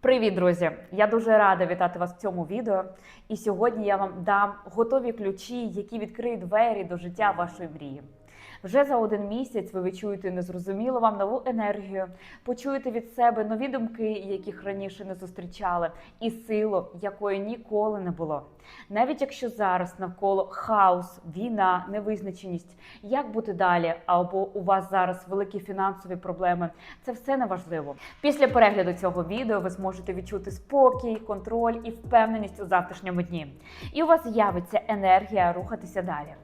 Привіт, друзі! Я дуже рада вітати вас в цьому відео. І сьогодні я вам дам готові ключі, які відкриють двері до життя вашої мрії. Вже за один місяць ви відчуєте незрозумілу вам нову енергію, почуєте від себе нові думки, яких раніше не зустрічали, і силу, якої ніколи не було. Навіть якщо зараз навколо хаос, війна, невизначеність, як бути далі, або у вас зараз великі фінансові проблеми, це все не важливо. Після перегляду цього відео ви зможете відчути спокій, контроль і впевненість у завтрашньому дні. І у вас з'явиться енергія рухатися далі.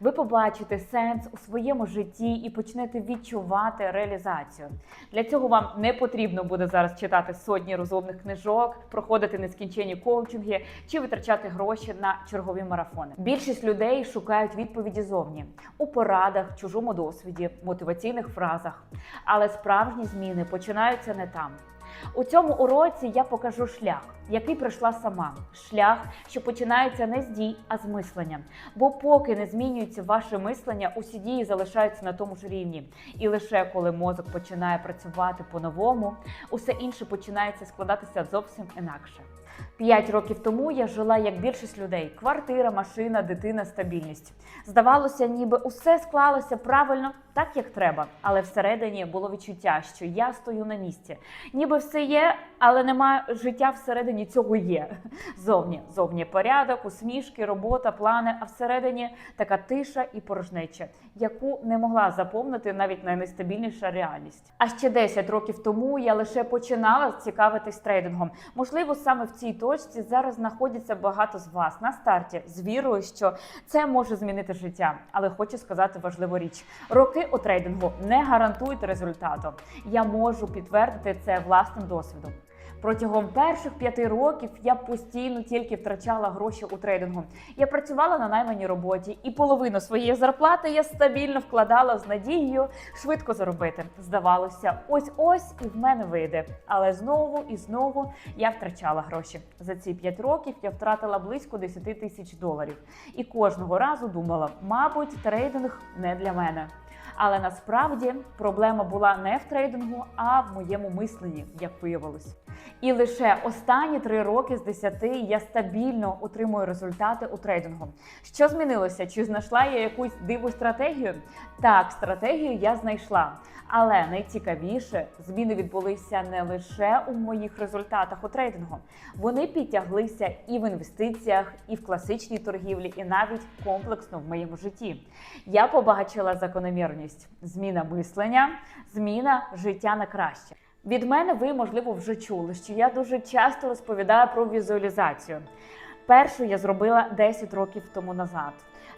Ви побачите сенс у своєму житті і почнете відчувати реалізацію. Для цього вам не потрібно буде зараз читати сотні розумних книжок, проходити нескінченні коучинги чи витрачати гроші на чергові марафони. Більшість людей шукають відповіді зовні у порадах, чужому досвіді, мотиваційних фразах. Але справжні зміни починаються не там. У цьому уроці я покажу шлях, який пройшла сама. Шлях, що починається не з дій, а з мислення. Бо поки не змінюється ваше мислення, усі дії залишаються на тому ж рівні. І лише коли мозок починає працювати по-новому, усе інше починається складатися зовсім інакше. П'ять років тому я жила як більшість людей: квартира, машина, дитина, стабільність. Здавалося, ніби усе склалося правильно, так як треба. Але всередині було відчуття, що я стою на місці. Ніби все є, але немає життя всередині цього є. Зовні, зовні порядок, усмішки, робота, плани, а всередині така тиша і порожнеча, яку не могла заповнити навіть найнестабільніша реальність. А ще 10 років тому я лише починала цікавитись трейдингом. Можливо, саме в цій точці зараз знаходиться багато з вас на старті з вірою, що це може змінити життя. Але хочу сказати важливу річ: роки у трейдингу не гарантують результату. Я можу підтвердити це власним досвідом. Протягом перших п'яти років я постійно тільки втрачала гроші у трейдингу. Я працювала на найманій роботі, і половину своєї зарплати я стабільно вкладала з надією швидко заробити. Здавалося, ось ось і в мене вийде. Але знову і знову я втрачала гроші. За ці п'ять років я втратила близько 10 тисяч доларів. І кожного разу думала, мабуть, трейдинг не для мене. Але насправді проблема була не в трейдингу, а в моєму мисленні, як виявилось. І лише останні три роки з десяти я стабільно отримую результати у трейдингу. Що змінилося? Чи знайшла я якусь диву стратегію? Так, стратегію я знайшла. Але найцікавіше, зміни відбулися не лише у моїх результатах у трейдингу. Вони підтяглися і в інвестиціях, і в класичній торгівлі, і навіть комплексно в моєму житті. Я побачила закономірність: зміна мислення, зміна життя на краще. Від мене ви, можливо, вже чули, що я дуже часто розповідаю про візуалізацію. Першу я зробила 10 років тому назад.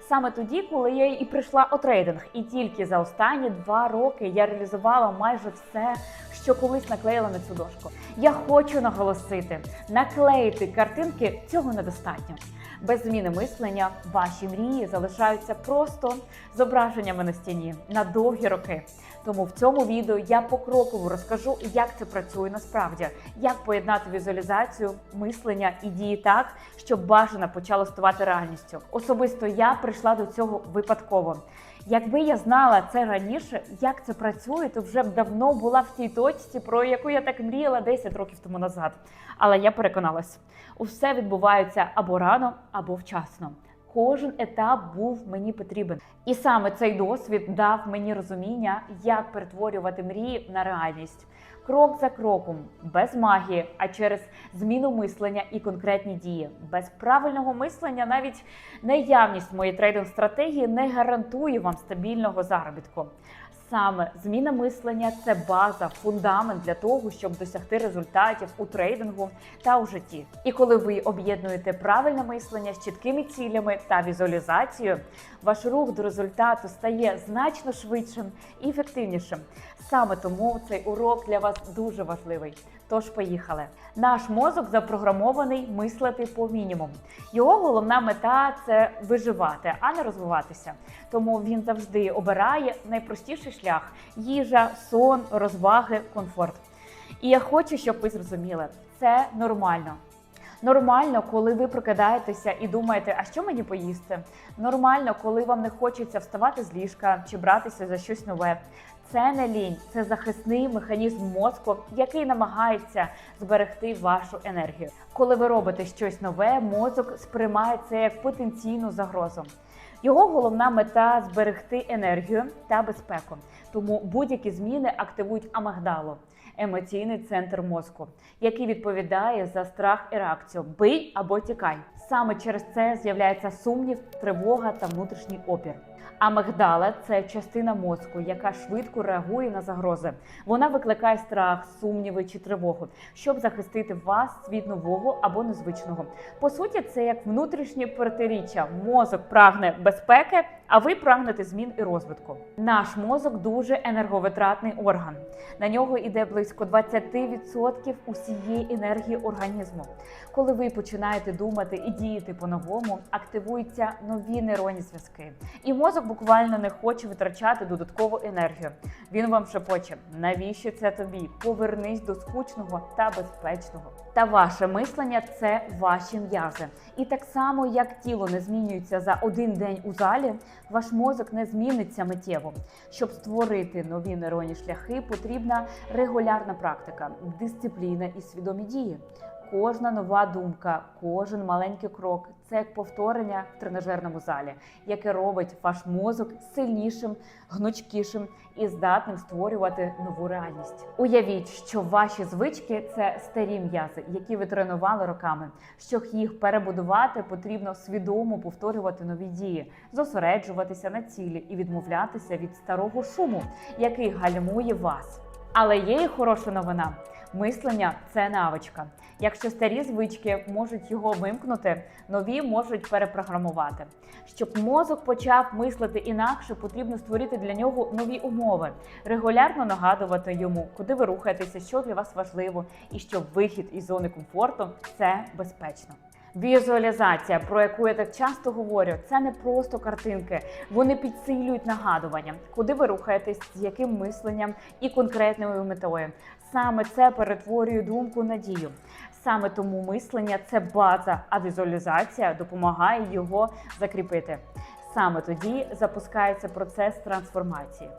Саме тоді, коли я і прийшла у трейдинг, і тільки за останні два роки я реалізувала майже все, що колись наклеїла на цю дошку. Я хочу наголосити, наклеїти картинки цього недостатньо. Без зміни мислення ваші мрії залишаються просто зображеннями на стіні на довгі роки. Тому в цьому відео я покроково розкажу, як це працює насправді, як поєднати візуалізацію, мислення і дії так, щоб бажано почало ставати реальністю. Особисто я прийшла до цього випадково. Якби я знала це раніше, як це працює, то вже б давно була в тій точці, про яку я так мріяла 10 років тому назад. Але я переконалась, усе відбувається або рано, або вчасно. Кожен етап був мені потрібен, і саме цей досвід дав мені розуміння, як перетворювати мрії на реальність. Крок за кроком, без магії, а через зміну мислення і конкретні дії. Без правильного мислення навіть наявність моєї трейдинг стратегії не гарантує вам стабільного заробітку. Саме зміна мислення це база, фундамент для того, щоб досягти результатів у трейдингу та у житті. І коли ви об'єднуєте правильне мислення з чіткими цілями та візуалізацією, ваш рух до результату стає значно швидшим і ефективнішим. Саме тому цей урок для вас дуже важливий. Тож поїхали. Наш мозок запрограмований мислити по мінімуму. Його головна мета це виживати, а не розвиватися. Тому він завжди обирає найпростіший шлях: їжа, сон, розваги, комфорт. І я хочу, щоб ви зрозуміли, це нормально. Нормально, коли ви прокидаєтеся і думаєте, а що мені поїсти? Нормально, коли вам не хочеться вставати з ліжка чи братися за щось нове. Це не лінь, це захисний механізм мозку, який намагається зберегти вашу енергію. Коли ви робите щось нове, мозок сприймає це як потенційну загрозу. Його головна мета зберегти енергію та безпеку. Тому будь-які зміни активують амагдалу, емоційний центр мозку, який відповідає за страх і реакцію бий або тікай. Саме через це з'являється сумнів, тривога та внутрішній опір. Амигдала це частина мозку, яка швидко реагує на загрози. Вона викликає страх, сумніви чи тривогу, щоб захистити вас від нового або незвичного. По суті, це як внутрішнє протиріччя. Мозок прагне безпеки, а ви прагнете змін і розвитку. Наш мозок дуже енерговитратний орган. На нього йде близько 20% усієї енергії організму. Коли ви починаєте думати і діяти по-новому, активуються нові нейронні зв'язки. І мозок буквально не хоче витрачати додаткову енергію. Він вам шепоче, навіщо це тобі? Повернись до скучного та безпечного. Та ваше мислення це ваші м'язи. І так само, як тіло не змінюється за один день у залі, ваш мозок не зміниться миттєво. Щоб створити нові нейронні шляхи, потрібна регулярна практика, дисципліна і свідомі дії. Кожна нова думка, кожен маленький крок це як повторення в тренажерному залі, яке робить ваш мозок сильнішим, гнучкішим і здатним створювати нову реальність. Уявіть, що ваші звички це старі м'язи, які ви тренували роками. Щоб їх перебудувати, потрібно свідомо повторювати нові дії, зосереджуватися на цілі і відмовлятися від старого шуму, який гальмує вас. Але є і хороша новина. Мислення це навичка. Якщо старі звички можуть його вимкнути, нові можуть перепрограмувати. Щоб мозок почав мислити інакше, потрібно створити для нього нові умови, регулярно нагадувати йому, куди ви рухаєтеся, що для вас важливо, і що вихід із зони комфорту це безпечно. Візуалізація, про яку я так часто говорю, це не просто картинки. Вони підсилюють нагадування, куди ви рухаєтесь, з яким мисленням і конкретною метою. Саме це перетворює думку на дію. Саме тому мислення це база, а візуалізація допомагає його закріпити. Саме тоді запускається процес трансформації.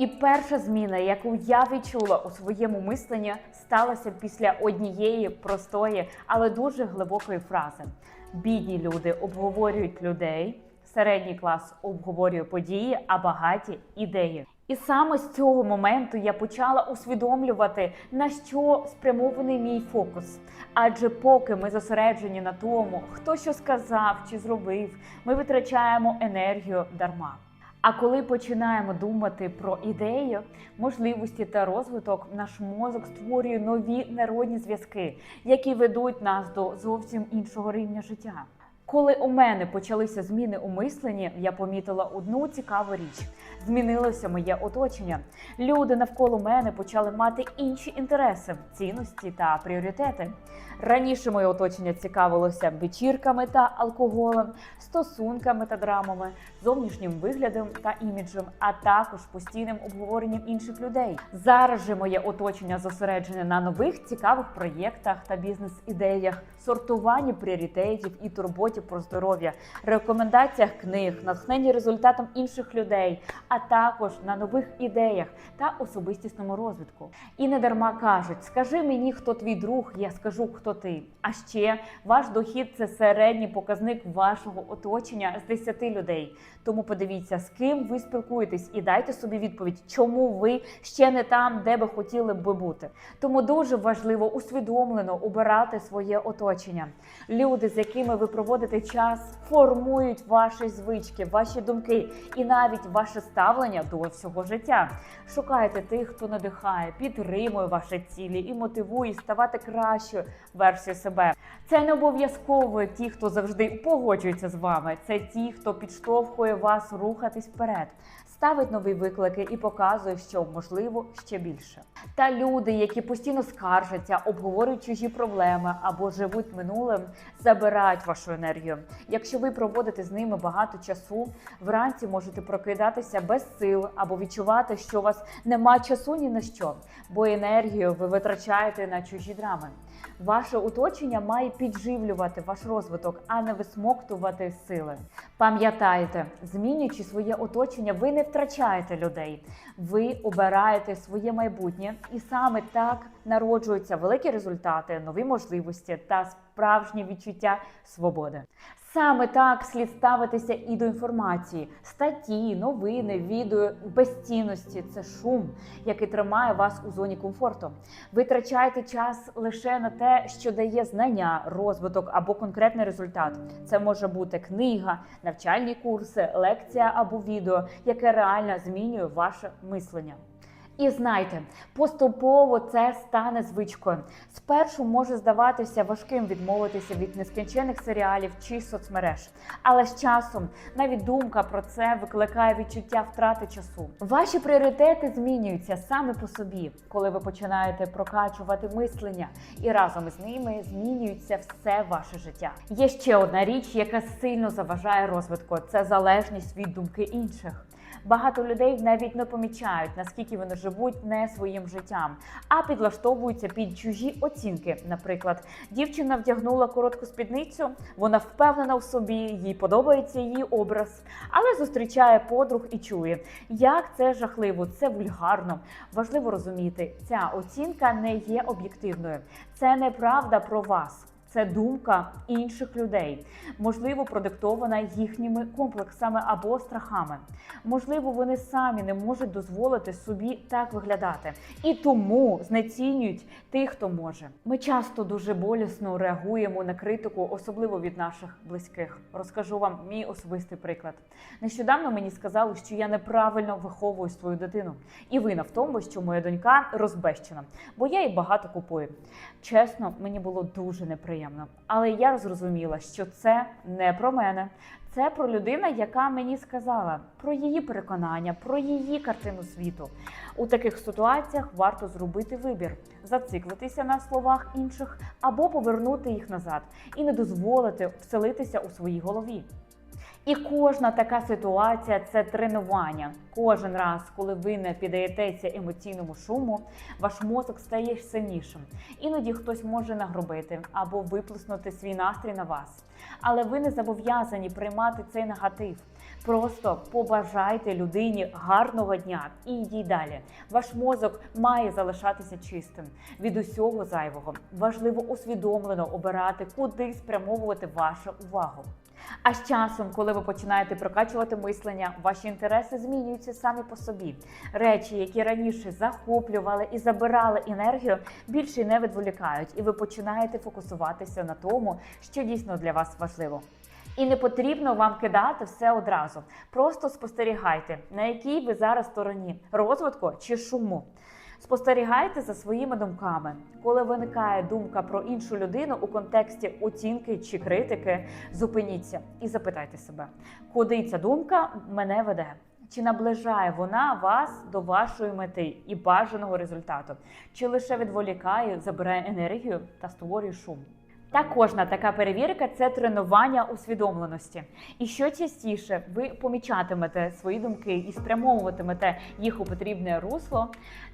І перша зміна, яку я відчула у своєму мисленні, сталася після однієї простої, але дуже глибокої фрази: бідні люди обговорюють людей, середній клас обговорює події, а багаті ідеї. І саме з цього моменту я почала усвідомлювати, на що спрямований мій фокус. Адже поки ми зосереджені на тому, хто що сказав чи зробив, ми витрачаємо енергію дарма. А коли починаємо думати про ідею, можливості та розвиток, наш мозок створює нові нейронні зв'язки, які ведуть нас до зовсім іншого рівня життя. Коли у мене почалися зміни у мисленні, я помітила одну цікаву річ: змінилося моє оточення. Люди навколо мене почали мати інші інтереси, цінності та пріоритети. Раніше моє оточення цікавилося вечірками та алкоголем, стосунками та драмами, зовнішнім виглядом та іміджем, а також постійним обговоренням інших людей. Зараз же моє оточення зосереджене на нових цікавих проєктах та бізнес-ідеях, сортуванні пріоритетів і турботі про здоров'я, рекомендаціях книг, натхненні результатом інших людей, а також на нових ідеях та особистісному розвитку. І не дарма кажуть: скажи мені, хто твій друг, я скажу, хто ти. А ще ваш дохід це середній показник вашого оточення з 10 людей. Тому подивіться, з ким ви спілкуєтесь, і дайте собі відповідь, чому ви ще не там, де би хотіли би бути. Тому дуже важливо усвідомлено обирати своє оточення. Люди, з якими ви проводите час, формують ваші звички, ваші думки і навіть ваше ставлення до всього життя. Шукайте тих, хто надихає, підтримує ваші цілі і мотивує ставати кращою версією себе. Це не обов'язково ті, хто завжди погоджується з вами. Це ті, хто підштовхує вас рухатись вперед, ставить нові виклики і показує, що можливо ще більше. Та люди, які постійно скаржаться, обговорюють чужі проблеми або живуть минулим, забирають вашу енергію. Якщо ви проводите з ними багато часу, вранці можете прокидатися без сил або відчувати, що у вас нема часу ні на що, бо енергію ви витрачаєте на чужі драми. Ваше оточення має підживлювати ваш розвиток, а не висмоктувати сили. Пам'ятайте, змінюючи своє оточення, ви не втрачаєте людей, ви обираєте своє майбутнє, і саме так народжуються великі результати, нові можливості та справжнє відчуття свободи. Саме так слід ставитися і до інформації, статті, новини, відео безцінності це шум, який тримає вас у зоні комфорту. Ви втрачаєте час лише на те, що дає знання, розвиток або конкретний результат. Це може бути книга, навчальні курси, лекція або відео, яке реально змінює ваше мислення. І знайте, поступово це стане звичкою. Спершу може здаватися важким відмовитися від нескінчених серіалів чи соцмереж, але з часом навіть думка про це викликає відчуття втрати часу. Ваші пріоритети змінюються саме по собі, коли ви починаєте прокачувати мислення, і разом з ними змінюється все ваше життя. Є ще одна річ, яка сильно заважає розвитку: це залежність від думки інших. Багато людей навіть не помічають, наскільки вони живуть не своїм життям, а підлаштовуються під чужі оцінки. Наприклад, дівчина вдягнула коротку спідницю, вона впевнена в собі, їй подобається її образ, але зустрічає подруг і чує, як це жахливо, це вульгарно. Важливо розуміти, ця оцінка не є об'єктивною, це неправда про вас. Це думка інших людей, можливо, продиктована їхніми комплексами або страхами. Можливо, вони самі не можуть дозволити собі так виглядати, і тому знецінюють тих, хто може. Ми часто дуже болісно реагуємо на критику, особливо від наших близьких. Розкажу вам мій особистий приклад. Нещодавно мені сказали, що я неправильно виховую свою дитину, і вина в тому, що моя донька розбещена, бо я їй багато купую. Чесно, мені було дуже неприємно, але я зрозуміла, що це не про мене. Це про людину, яка мені сказала про її переконання, про її картину світу. У таких ситуаціях варто зробити вибір, зациклитися на словах інших або повернути їх назад і не дозволити вселитися у своїй голові. І кожна така ситуація це тренування. Кожен раз, коли ви не піддаєтеся емоційному шуму, ваш мозок стає сильнішим. Іноді хтось може нагробити або виплеснути свій настрій на вас. Але ви не зобов'язані приймати цей негатив. Просто побажайте людині гарного дня і йдіть далі. Ваш мозок має залишатися чистим від усього зайвого. Важливо усвідомлено обирати, куди спрямовувати вашу увагу. А з часом, коли ви починаєте прокачувати мислення, ваші інтереси змінюються самі по собі. Речі, які раніше захоплювали і забирали енергію, більше не відволікають, і ви починаєте фокусуватися на тому, що дійсно для вас важливо. І не потрібно вам кидати все одразу. Просто спостерігайте, на якій ви зараз стороні розвитку чи шуму. Спостерігайте за своїми думками. Коли виникає думка про іншу людину у контексті оцінки чи критики, зупиніться і запитайте себе, куди ця думка мене веде. Чи наближає вона вас до вашої мети і бажаного результату, чи лише відволікає, забирає енергію та створює шум? Та кожна така перевірка це тренування усвідомленості. І що частіше ви помічатимете свої думки і спрямовуватимете їх у потрібне русло,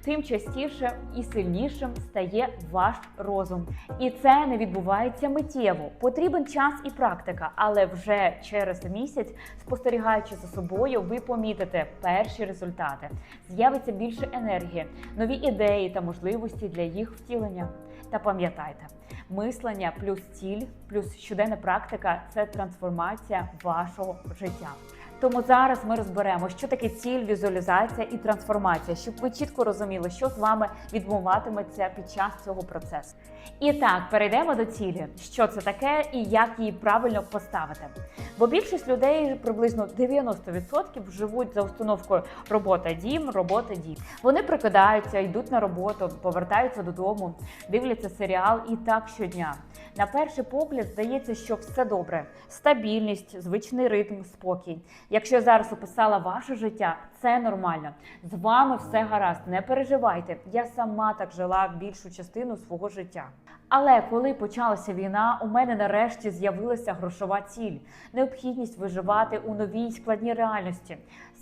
тим частіше і сильнішим стає ваш розум. І це не відбувається миттєво. Потрібен час і практика, але вже через місяць, спостерігаючи за собою, ви помітите перші результати. З'явиться більше енергії, нові ідеї та можливості для їх втілення. Та пам'ятайте, мислення плюс ціль, плюс щоденна практика це трансформація вашого життя. Тому зараз ми розберемо, що таке ціль, візуалізація і трансформація, щоб ви чітко розуміли, що з вами відбуватиметься під час цього процесу. І так, перейдемо до цілі, що це таке і як її правильно поставити. Бо більшість людей, приблизно 90%, живуть за установкою робота дім, робота дім. Вони прикидаються, йдуть на роботу, повертаються додому, дивляться серіал і так щодня. На перший погляд здається, що все добре: стабільність, звичний ритм, спокій. Якщо я зараз описала ваше життя, це нормально. З вами все гаразд, не переживайте. Я сама так жила більшу частину свого життя. Але коли почалася війна, у мене нарешті з'явилася грошова ціль, необхідність виживати у новій складній реальності.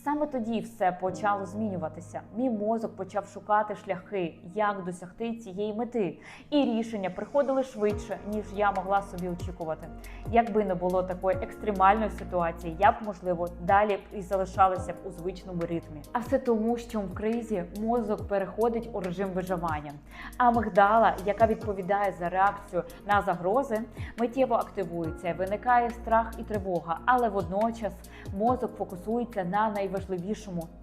Саме тоді все почало змінюватися. Мій мозок почав шукати шляхи, як досягти цієї мети, і рішення приходили швидше, ніж я могла собі очікувати. Якби не було такої екстремальної ситуації, я б можливо далі б і залишалася б у звичному ритмі. А все тому, що в кризі мозок переходить у режим виживання. А мигдала, яка відповідає за реакцію на загрози, миттєво активується, виникає страх і тривога, але водночас мозок фокусується на найважливішому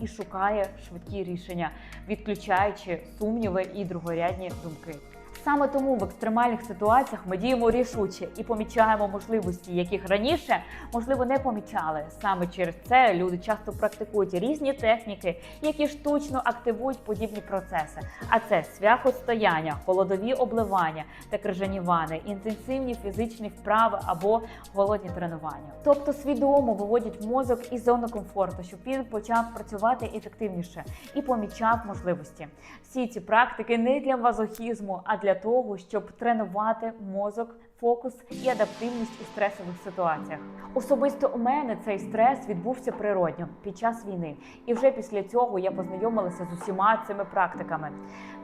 і шукає швидкі рішення, відключаючи сумніви і другорядні думки. Саме тому в екстремальних ситуаціях ми діємо рішуче і помічаємо можливості, яких раніше можливо не помічали. Саме через це люди часто практикують різні техніки, які штучно активують подібні процеси. А це свяхостояння, холодові обливання та крижані вани, інтенсивні фізичні вправи або голодні тренування. Тобто свідомо виводять мозок із зони комфорту, щоб він почав працювати ефективніше і помічав можливості. Всі ці практики не для мазохізму, а для того, щоб тренувати мозок, фокус і адаптивність у стресових ситуаціях. Особисто у мене цей стрес відбувся природньо під час війни, і вже після цього я познайомилася з усіма цими практиками.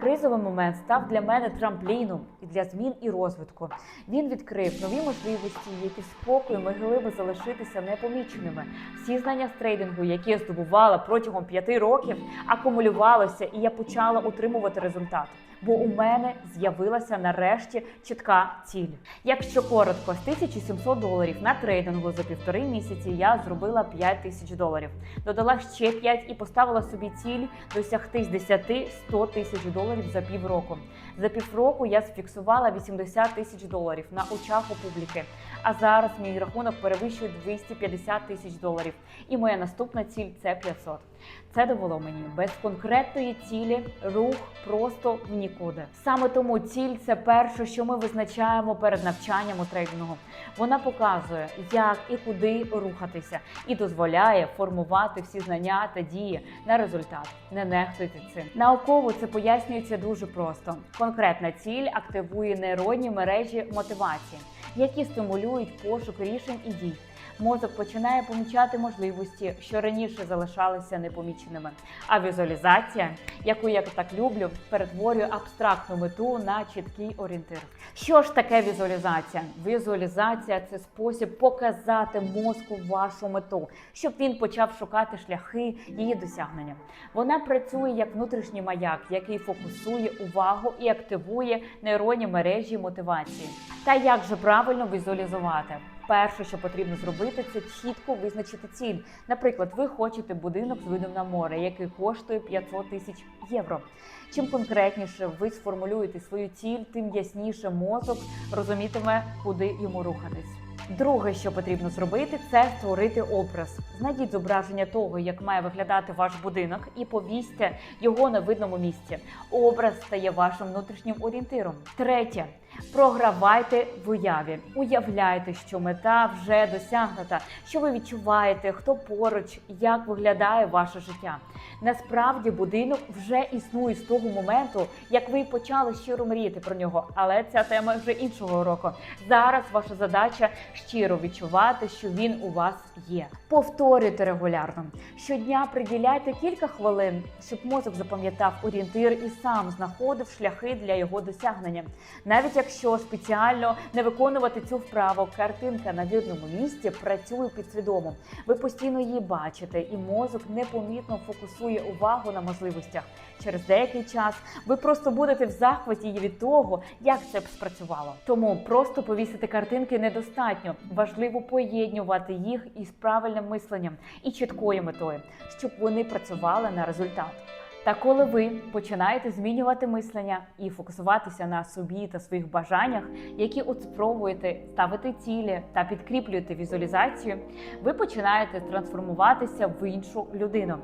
Кризовий момент став для мене трампліном і для змін і розвитку. Він відкрив нові можливості, які спокою могли би залишитися непоміченими. Всі знання з трейдингу, які я здобувала протягом п'яти років, акумулювалися, і я почала отримувати результат. Бо у мене з'явилася нарешті чітка ціль. Якщо коротко, з 1700 доларів на трейдингу за півтори місяці я зробила 5 тисяч доларів. Додала ще 5 і поставила собі ціль досягти з 10 100 тисяч доларів за півроку. За півроку я зафіксувала 80 тисяч доларів на очах у публіки. А зараз мій рахунок перевищує 250 тисяч доларів. І моя наступна ціль це 500. Це довело мені без конкретної цілі рух просто в нікуди. Саме тому ціль це перше, що ми визначаємо перед навчанням у трейдингу. Вона показує, як і куди рухатися, і дозволяє формувати всі знання та дії на результат. Не нехтуйте цим. Науково це пояснюється дуже просто. Конкретна ціль активує нейронні мережі мотивації, які стимулюють пошук рішень і дій. Мозок починає помічати можливості, що раніше залишалися непоміченими. А візуалізація, яку я так люблю, перетворює абстрактну мету на чіткий орієнтир. Що ж таке візуалізація? Візуалізація це спосіб показати мозку вашу мету, щоб він почав шукати шляхи її досягнення. Вона працює як внутрішній маяк, який фокусує увагу і активує нейронні мережі мотивації. Та як же правильно візуалізувати? Перше, що потрібно зробити, це чітко визначити ціль. Наприклад, ви хочете будинок з видом на море, який коштує 500 тисяч євро. Чим конкретніше ви сформулюєте свою ціль, тим ясніше мозок розумітиме, куди йому рухатись. Друге, що потрібно зробити, це створити образ. Знайдіть зображення того, як має виглядати ваш будинок, і повісьте його на видному місці. Образ стає вашим внутрішнім орієнтиром. Третє. Програвайте в уяві, уявляйте, що мета вже досягнута, що ви відчуваєте, хто поруч, як виглядає ваше життя. Насправді будинок вже існує з того моменту, як ви почали щиро мріяти про нього. Але ця тема вже іншого року. Зараз ваша задача щиро відчувати, що він у вас є. Повторюйте регулярно. Щодня приділяйте кілька хвилин, щоб мозок запам'ятав орієнтир і сам знаходив шляхи для його досягнення. Навіть якщо спеціально не виконувати цю вправу, картинка на вірному місці працює підсвідомо. Ви постійно її бачите, і мозок непомітно фокусує увагу на можливостях. Через деякий час ви просто будете в захваті від того, як це б спрацювало. Тому просто повісити картинки недостатньо. Важливо поєднувати їх із правильним мисленням і чіткою метою, щоб вони працювали на результат. Та коли ви починаєте змінювати мислення і фокусуватися на собі та своїх бажаннях, які от спробуєте ставити цілі та підкріплюєте візуалізацію, ви починаєте трансформуватися в іншу людину.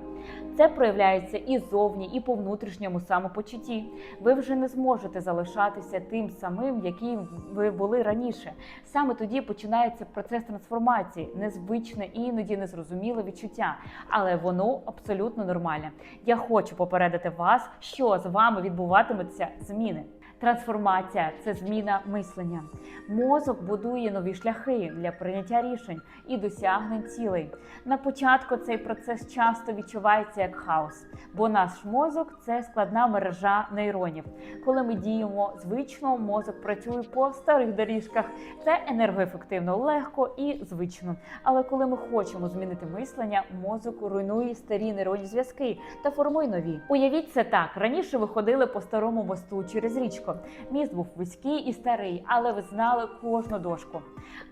Це проявляється і зовні, і по внутрішньому самопочутті. Ви вже не зможете залишатися тим самим, яким ви були раніше. Саме тоді починається процес трансформації, незвичне і іноді незрозуміле відчуття, але воно абсолютно нормальне. Я хочу попередити вас, що з вами відбуватимуться зміни. Трансформація це зміна мислення. Мозок будує нові шляхи для прийняття рішень і досягнень цілей. На початку цей процес часто відчувається як хаос, бо наш мозок це складна мережа нейронів. Коли ми діємо звично, мозок працює по старих доріжках. Це енергоефективно, легко і звично. Але коли ми хочемо змінити мислення, мозок руйнує старі нейронні зв'язки та формує нові. Уявіть це так: раніше ви ходили по старому мосту через річку. Міст був вузький і старий, але ви знали кожну дошку.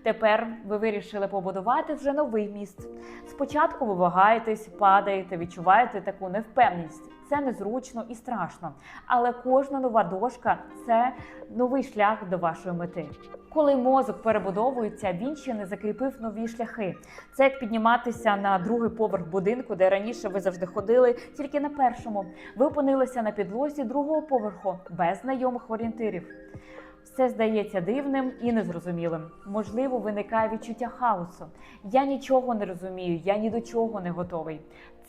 Тепер ви вирішили побудувати вже новий міст. Спочатку ви вагаєтесь, падаєте, відчуваєте таку невпевненість. Це незручно і страшно. Але кожна нова дошка це новий шлях до вашої мети. Коли мозок перебудовується, він ще не закріпив нові шляхи. Це як підніматися на другий поверх будинку, де раніше ви завжди ходили тільки на першому. Ви опинилися на підлозі другого поверху без знайомих орієнтирів. Все здається дивним і незрозумілим. Можливо, виникає відчуття хаосу. Я нічого не розумію, я ні до чого не готовий.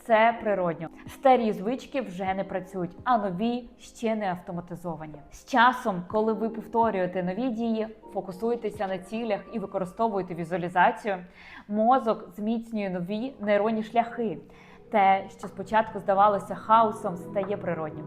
Це природньо. Старі звички вже не працюють, а нові ще не автоматизовані. З часом, коли ви повторюєте нові дії, фокусуєтеся на цілях і використовуєте візуалізацію, мозок зміцнює нові нейронні шляхи. Те, що спочатку здавалося хаосом, стає природнім.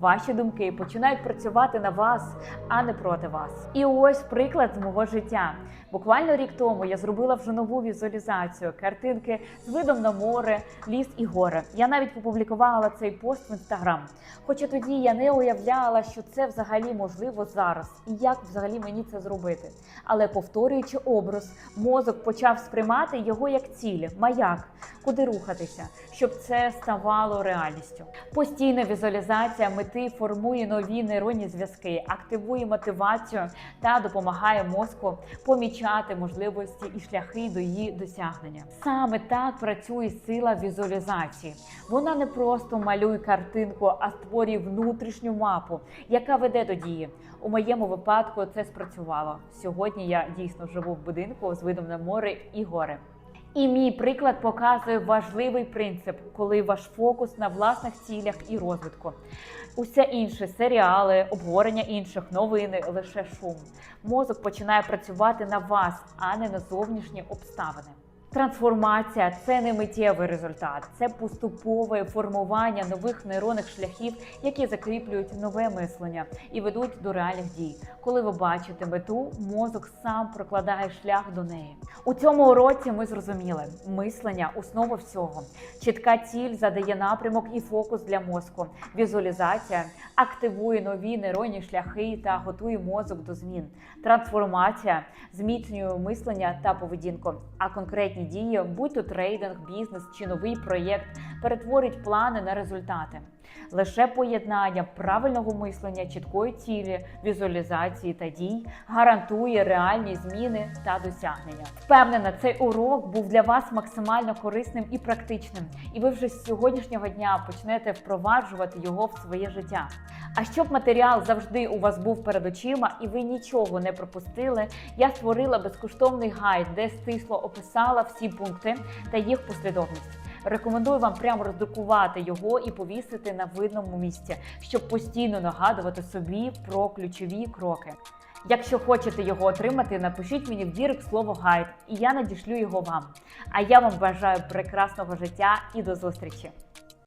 Ваші думки починають працювати на вас, а не проти вас. І ось приклад з мого життя. Буквально рік тому я зробила вже нову візуалізацію картинки з видом на море, ліс і гори. Я навіть опублікувала цей пост в інстаграм. Хоча тоді я не уявляла, що це взагалі можливо зараз, і як взагалі мені це зробити. Але повторюючи образ, мозок почав сприймати його як ціль, маяк, куди рухатися, щоб це ставало реальністю. Постійна візуалізація мети формує нові нейронні зв'язки, активує мотивацію та допомагає мозку помічати можливості і шляхи до її досягнення. Саме так працює сила візуалізації. Вона не просто малює картинку, а створює внутрішню мапу, яка веде до дії. У моєму випадку це спрацювало. Сьогодні я дійсно живу в будинку з видом на море і гори. І мій приклад показує важливий принцип, коли ваш фокус на власних цілях і розвитку. Усе інше серіали, обговорення інших, новини лише шум. Мозок починає працювати на вас, а не на зовнішні обставини. Трансформація це не миттєвий результат, це поступове формування нових нейронних шляхів, які закріплюють нове мислення і ведуть до реальних дій. Коли ви бачите мету, мозок сам прокладає шлях до неї. У цьому уроці ми зрозуміли, мислення основа всього. Чітка ціль задає напрямок і фокус для мозку. Візуалізація активує нові нейронні шляхи та готує мозок до змін. Трансформація зміцнює мислення та поведінку. А конкретні дії, будь то трейдинг, бізнес чи новий проєкт, перетворюють плани на результати. Лише поєднання правильного мислення, чіткої цілі, візуалізації та дій гарантує реальні зміни та досягнення. Впевнена, цей урок був для вас максимально корисним і практичним, і ви вже з сьогоднішнього дня почнете впроваджувати його в своє життя. А щоб матеріал завжди у вас був перед очима і ви нічого не пропустили, я створила безкоштовний гайд, де стисло описала всі пункти та їх послідовність. Рекомендую вам прямо роздрукувати його і повісити на видному місці, щоб постійно нагадувати собі про ключові кроки. Якщо хочете його отримати, напишіть мені в дірек слово гайд, і я надішлю його вам. А я вам бажаю прекрасного життя і до зустрічі!